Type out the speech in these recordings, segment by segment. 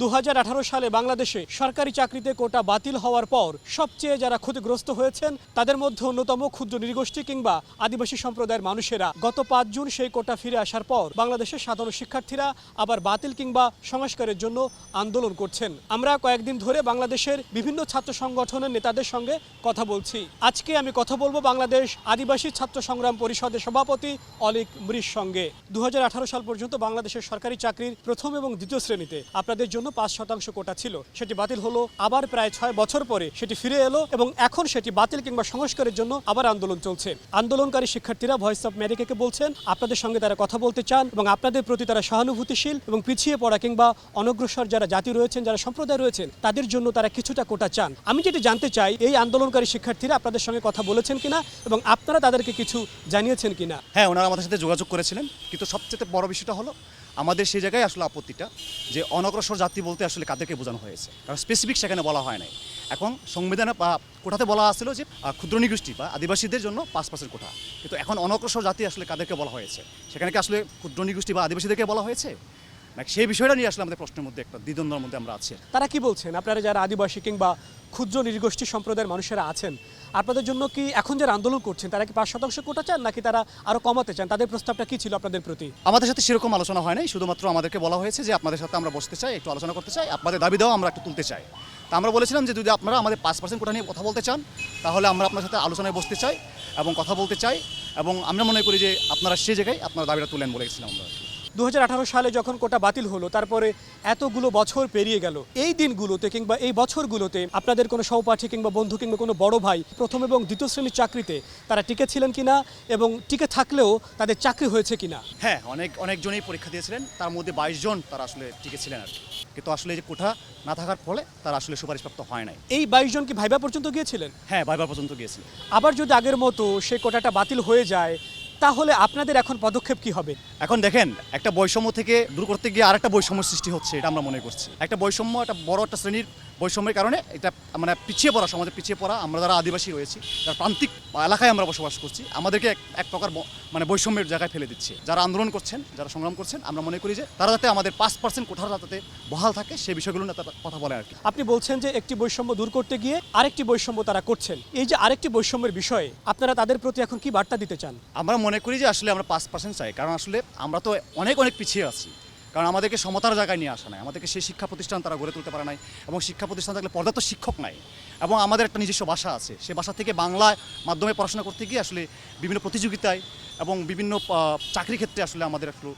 দু হাজার আঠারো সালে বাংলাদেশে সরকারি চাকরিতে কোটা বাতিল হওয়ার পর সবচেয়ে যারা ক্ষতিগ্রস্ত হয়েছেন, তাদের মধ্যে অন্যতম ক্ষুদ্র নৃগোষ্ঠী কিংবা আদিবাসী সম্প্রদায়ের মানুষেরা। গত পাঁচ জুন সেই কোটা ফিরে আসার পর বাংলাদেশের সাধারণ শিক্ষার্থীরা আবার বাতিল কিংবা সংস্কারের জন্য আন্দোলন করছেন। আমরা কয়েকদিন ধরে বাংলাদেশের বিভিন্ন ছাত্র সংগঠনের নেতাদের সঙ্গে কথা বলছি। আজকে আমি কথা বলব বাংলাদেশ আদিবাসী ছাত্র সংগ্রাম পরিষদের সভাপতি অলিক মৃষ সঙ্গে। দু হাজার আঠারো সাল পর্যন্ত বাংলাদেশের সরকারি চাকরির প্রথম এবং দ্বিতীয় শ্রেণীতে। আপনাদের জন্য পাঁচ শতাংশ কোটা ছিল, সেটি বাতিল হলো। আবার প্রায় ছয় বছর পরে সেটি ফিরে এলো এবং এখন সেটি বাতিল কিংবা সংস্কারের জন্য আবার আন্দোলন চলছে। আন্দোলনকারী শিক্ষার্থীরা ভয়েস অফ আমেরিকাকে বলছেন, আপনাদের সঙ্গে তারা কথা বলতে চান এবং আপনাদের প্রতি তারা সহানুভূতিশীল এবং পিছিয়ে পড়া কিংবা অনগ্রসর যারা জাতি রয়েছেন, যারা সম্প্রদায় রয়েছেন, তাদের জন্য তারা কিছুটা কোটা চান। আমি যেটি জানতে চাই, এই আন্দোলনকারী শিক্ষার্থীরা আপনাদের সঙ্গে কথা বলেছেন কিনা এবং আপনারা তাদেরকে কিছু জানিয়েছেন কিনা? হ্যাঁ ওনারা আমাদের সাথে যোগাযোগ করেছিলেন, কিন্তু সবচেয়ে বড় বিষয়টা হলো আমাদের সেই জায়গায় আসলে আপত্তিটা যে অনগ্রসর জাতি বলতে আসলে কাদেরকে বোঝানো হয়েছে। কারণ স্পেসিফিক সেখানে বলা হয় নাই। এখন সংবিধানে বা কোঠাতে বলা আসছিল যে ক্ষুদ্র নিগোষ্ঠী বা আদিবাসীদের জন্য পাঁচ পার্সেন্ট কোঠা কিন্তু এখন অনগ্রসর জাতি আসলে কাদেরকে বলা হয়েছে? সেখানে কি আসলে ক্ষুদ্র নিগোষ্ঠী বা আদিবাসীদেরকে বলা হয়েছে? নাকি সেই বিষয়টা নিয়ে আসলে আমাদের প্রশ্নের মধ্যে একটা দ্বিদ্বন্দ্বের মধ্যে আমরা আছি। তারা কি বলছেন? আপনারা যারা আদিবাসী কিংবা ক্ষুদ্র নৃগোষ্ঠী সম্প্রদায়ের মানুষেরা আছেন আপনাদের জন্য কি এখন যারা আন্দোলন করছেন, তারা কি পাঁচ শতাংশ কোটা চান নাকি তারা আরও কমাতে চান? তাদের প্রস্তাবটা কি ছিল আপনাদের প্রতি? আমাদের সাথে সেরকম আলোচনা হয় নাই, শুধুমাত্র আমাদেরকে বলা হয়েছে যে আপনাদের সাথে আমরা বসতে চাই, একটু আলোচনা করতে চাই, আপনাদের দাবি দেওয়া আমরা একটু তুলতে চাই। তা আমরা বলেছিলাম যে যদি আপনারা আমাদের পাঁচ পার্সেন্ট কোটা নিয়ে কথা বলতে চান, তাহলে আমরা আপনার সাথে আলোচনায় বসতে চাই এবং কথা বলতে চাই এবং আমরা মনে করি যে আপনারা সেই জায়গায় আপনার দাবিটা তুলেন বলেছিলাম আমরা। দু হাজার আঠারো সালে যখন কোটা বাতিল হলো তারপরে এতগুলো বছর পেরিয়ে গেল। এই দিনগুলোতে কিংবা এই বছরগুলোতে আপনাদের কোনো সহপাঠী কিংবা বন্ধু কিংবা কোনো বড় ভাই প্রথম এবং দ্বিতীয় শ্রেণির চাকরিতে তারা টিকে ছিলেন কিনা এবং টিকে থাকলেও তাদের চাকরি হয়েছে কিনা? হ্যাঁ অনেক অনেকজনই পরীক্ষা দিয়েছিলেন। তার মধ্যে বাইশ জন তারা আসলে টিকে ছিলেন আর কি। কিন্তু আসলে এই যে কোঠা না থাকার ফলে তারা আসলে সুপারিশপ্রাপ্ত হয় নাই। এই বাইশ জন কি ভাইবা পর্যন্ত গিয়েছিলেন? হ্যাঁ বাইবার পর্যন্ত গিয়েছিলেন। আবার যদি আগের মতো সেই কোটাটা বাতিল হয়ে যায় তাহলে আপনাদের এখন পদক্ষেপ কি হবে? এখন দেখেন, একটা বৈষম্য থেকে দূর করতে গিয়ে আরেকটা বৈষম্য সৃষ্টি হচ্ছে, এটা আমরা মনে করছি। একটা বৈষম্য, একটা বড় একটা শ্রেণির বৈষম্যের কারণে এটা মানে পিছিয়ে পড়া সমাজে পিছিয়ে পড়া আমরা যারা আদিবাসী রয়েছি যারা প্রান্তিক এলাকায় আমরা বসবাস করছি আমাদেরকে এক প্রকার মানে বৈষম্যের জায়গায় ফেলে দিচ্ছে। যারা আন্দোলন করছেন যারা সংগ্রাম করছেন আমরা মনে করি যে তারা যাতে আমাদের পাঁচ পার্সেন্ট কোঠার যাতে বহাল থাকে সেই বিষয়গুলো নিয়ে তারা কথা বলে আর কি। আপনি বলছেন যে একটি বৈষম্য দূর করতে গিয়ে আরেকটি বৈষম্য তারা করছেন। এই যে আরেকটি বৈষম্যের বিষয়ে আপনারা তাদের প্রতি এখন কি বার্তা দিতে চান? আমরা মনে করি যে আসলে আমরা পাঁচ পার্সেন্ট চাই কারণ আসলে আমরা তো অনেক অনেক পিছিয়ে আছি। কারণ আমাদেরকে সমতার জায়গায় নিয়ে আসা নাই। আমাদেরকে সেই শিক্ষা প্রতিষ্ঠান তারা গড়ে তুলতে পারে নাই এবং শিক্ষা প্রতিষ্ঠান থাকলে পর্যাপ্ত শিক্ষক নাই। এবং আমাদের একটা নিজস্ব ভাষা আছে। সে ভাষা থেকে বাংলা মাধ্যমে পড়াশোনা করতে গিয়ে আসলে বিভিন্ন প্রতিযোগিতায় এবং বিভিন্ন চাকরি ক্ষেত্রে আসলে আমাদের একটু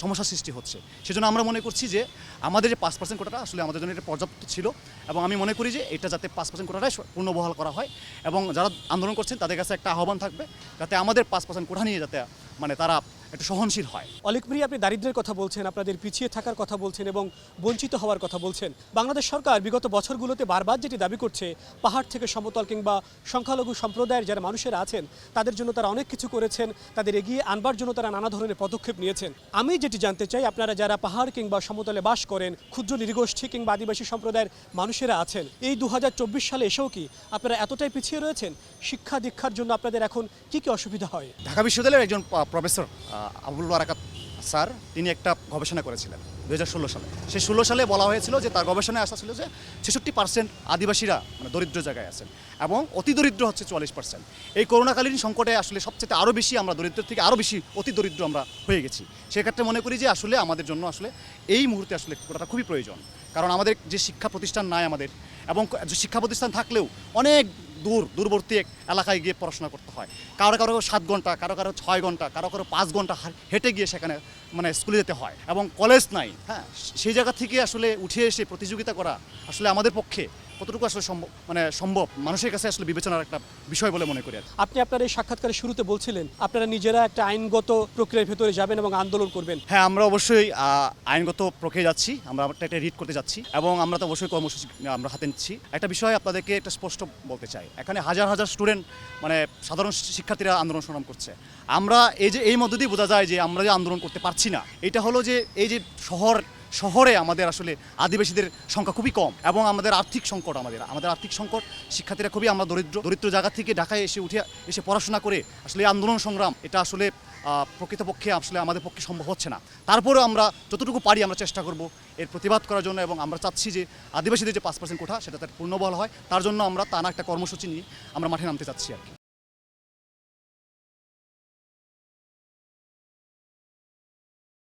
সমস্যার সৃষ্টি হচ্ছে। সেজন্য আমরা মনে করছি যে আমাদের যে পাঁচ পার্সেন্ট কোটাটা আসলে আমাদের জন্য এটা পর্যাপ্ত ছিল এবং আমি মনে করি যে এটা যাতে পাঁচ পার্সেন্ট কোটাটাই পূর্ণবহাল করা হয় এবং যারা আন্দোলন করছেন তাদের কাছে একটা আহ্বান থাকবে যাতে আমাদের পাঁচ পার্সেন্ট কোটা নিয়ে যাতে মানে তারা একটু সহনশীল হয়। অলিক প্রিয় আপনি দারিদ্র্যের কথা বলছেন আপনাদের পিছিয়ে থাকার কথা বলছেন এবং বঞ্চিত হওয়ার কথা বলছেন। বাংলাদেশ সরকার বিগত বছরগুলোতে বারবার যেটি দাবি করছে পাহাড় থেকে সমতল কিংবা সংখ্যালঘু সম্প্রদায়ের যারা মানুষেরা আছেন তাদের জন্য তারা অনেক কিছু করেছেন তাদের এগিয়ে আনবার জন্য তারা নানা ধরনের পদক্ষেপ নিয়েছেন। আমি যেটি জানতে চাই আপনারা যারা পাহাড় কিংবা সমতলে বাস করেন ক্ষুদ্র নৃগোষ্ঠী কিংবা আদিবাসী সম্প্রদায়ের মানুষেরা আছেন এই দু হাজার চব্বিশ সালে এসেও কি আপনারা এতটাই পিছিয়ে রয়েছেন? শিক্ষা দীক্ষার জন্য আপনাদের এখন কি কি অসুবিধা হয়? ঢাকা বিশ্ববিদ্যালয়ের একজন প্রফেসর আবুল বারাকাত স্যার, তিনি একটা গবেষণা করেছিলেন দু হাজার ষোলো সালে। সেই ষোলো সালে বলা হয়েছিল যে তার গবেষণায় আসা ছিল যে ছেষট্টি পার্সেন্ট আদিবাসীরা মানে দরিদ্র জায়গায় আছেন এবং অতি দরিদ্র হচ্ছে চুয়াল্লিশ পার্সেন্ট এই করোনাকালীন সংকটে আসলে সবচেয়ে আরও বেশি আমরা দরিদ্র থেকে আরও বেশি অতি দরিদ্র আমরা হয়ে গেছি। সেক্ষেত্রে মনে করি যে আসলে আমাদের জন্য আসলে এই মুহূর্তে আসলে কোটাটা খুবই প্রয়োজন। কারণ আমাদের যে শিক্ষা প্রতিষ্ঠান নাই আমাদের এবং শিক্ষা প্রতিষ্ঠান থাকলেও অনেক দূর, দূরবর্তী এক এলাকায় গিয়ে পড়াশোনা করতে হয়। কারও কারও সাত ঘণ্টা, কারও কারও ছয় ঘণ্টা, কারও কারও পাঁচ ঘণ্টা হেঁটে গিয়ে সেখানে মানে স্কুলে যেতে হয় এবং কলেজ নাই হ্যাঁ? সেই জায়গা থেকে আসলে উঠে এসে প্রতিযোগিতা করা আসলে আমাদের পক্ষে কতটুকু আসলে সম্ভব মানে সম্ভব? মানুষের কাছে আসলে বিবেচনার একটা বিষয় বলে মনে করি আপনি আপনার এই সাক্ষাৎকারের শুরুতে বলছিলেন আপনারা নিজেরা একটা আইনগত প্রক্রিয়ার ভেতরে যাবেন এবং আন্দোলন করবেন। হ্যাঁ আমরা অবশ্যই আইনগত প্রক্রিয়া যাচ্ছি আমরা একটা একটা রিড করতে যাচ্ছি এবং আমরা তো অবশ্যই কর্মসূচি আমরা হাতে নিচ্ছি। একটা বিষয় আপনাদেরকে একটা স্পষ্ট বলতে চাই। এখানে হাজার হাজার স্টুডেন্ট মানে সাধারণ শিক্ষার্থীরা আন্দোলন সংগ্রাম করছে। আমরা এই যে এই মধ্য দিয়ে বোঝা যায় যে আমরা যে আন্দোলন করতে পারছি না এটা হলো যে এই যে শহর শহরে আমাদের আসলে আদিবাসীদের সংখ্যা খুবই কম এবং আমাদের আর্থিক সংকট আমাদের আমাদের আর্থিক সংকট, শিক্ষার্থীরা খুবই আমরা দরিদ্র দরিদ্র জায়গা থেকে ঢাকায় এসে উঠে, এসে পড়াশোনা করে আসলে আন্দোলন সংগ্রাম, এটা আসলে প্রকৃতপক্ষে আসলে আমাদের পক্ষে সম্ভব হচ্ছে না। তারপরেও আমরা যতটুকু পারি আমরা চেষ্টা করব এর প্রতিবাদ করার জন্য এবং আমরা চাচ্ছি যে আদিবাসীদের যে পাঁচ পার্সেন্ট কোঠা, সেটা তার পূর্ণবল হয়, তার জন্য আমরা টানা একটা কর্মসূচি নিয়ে আমরা মাঠে নামতে চাচ্ছি আর কি।